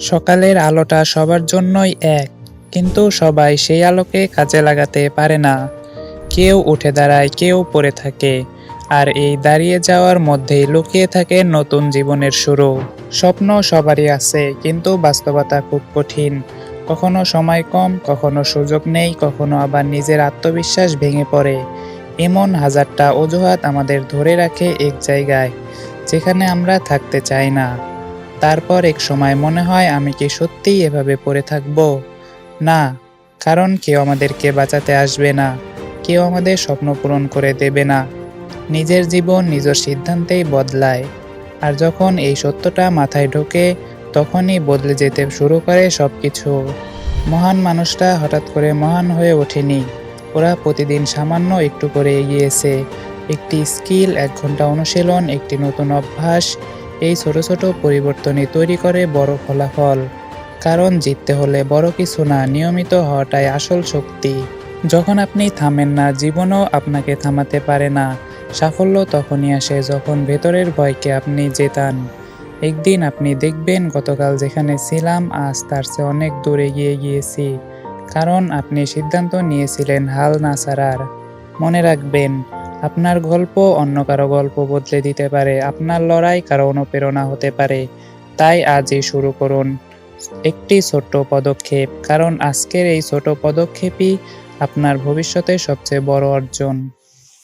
সকালের আলোটা সবার জন্যই এক, কিন্তু সবাই সেই আলোকে কাজে লাগাতে পারে না। কেউ উঠে দাঁড়ায়, কেউ পড়ে থাকে, আর এই দাঁড়িয়ে যাওয়ার মধ্যেই লুকিয়ে থাকে নতুন জীবনের শুরু। স্বপ্ন সবারই আছে, কিন্তু বাস্তবতা খুব কঠিন। কখনো সময় কম, কখনো সুযোগ নেই, কখনো আবার নিজের আত্মবিশ্বাস ভেঙে পড়ে। এমন হাজারটা অজুহাত আমাদের ধরে রাখে এক জায়গায়, যেখানে আমরা থাকতে চাই না। তারপর এক সময় মনে হয় আমি কি সত্যিই এভাবে পড়ে থাকব? না, কারণ কেউ আমাদেরকে বাঁচাতে আসবে না, কেউ আমাদের স্বপ্ন পূরণ করে দেবে না। নিজের জীবন নিজের সিদ্ধান্তেই বদলায়, আর যখন এই সত্যটা মাথায় ঢোকে, তখনই বদলে যেতে শুরু করে সব কিছু মহান মানুষটা হঠাৎ করে মহান হয়ে ওঠেনি। ওরা প্রতিদিন সামান্য একটু করে এগিয়েছে একটি স্কিল, এক ঘণ্টা অনুশীলন, একটি নতুন অভ্যাস এই ছোট ছোট পরিবর্তনই তৈরি করে বড় ফলাফল। কারণ জিততে হলে বড় কিছু না, নিয়মিত হওয়াটাই আসল শক্তি। যখন আপনি থামেন না, জীবনও আপনাকে থামাতে পারে না। সাফল্য তখনই আসে যখন ভেতরের ভয়কে আপনি জেতান। একদিন আপনি দেখবেন, গতকাল যেখানে ছিলাম, আজ তার চেয়ে অনেক দূরে এগিয়ে গিয়েছি। কারণ আপনি সিদ্ধান্ত নিয়েছিলেন হাল না ছাড়ার। মনে রাখবেন আপনার গল্প অন্য কারও গল্প বদলে দিতে পারে, আপনার লড়াই কারও অনুপ্রেরণা হতে পারে। তাই আজই শুরু করুন। একটি ছোট্ট পদক্ষেপ, কারণ আজকের এই ছোট পদক্ষেপই আপনার ভবিষ্যতে সবচেয়ে বড় অর্জন।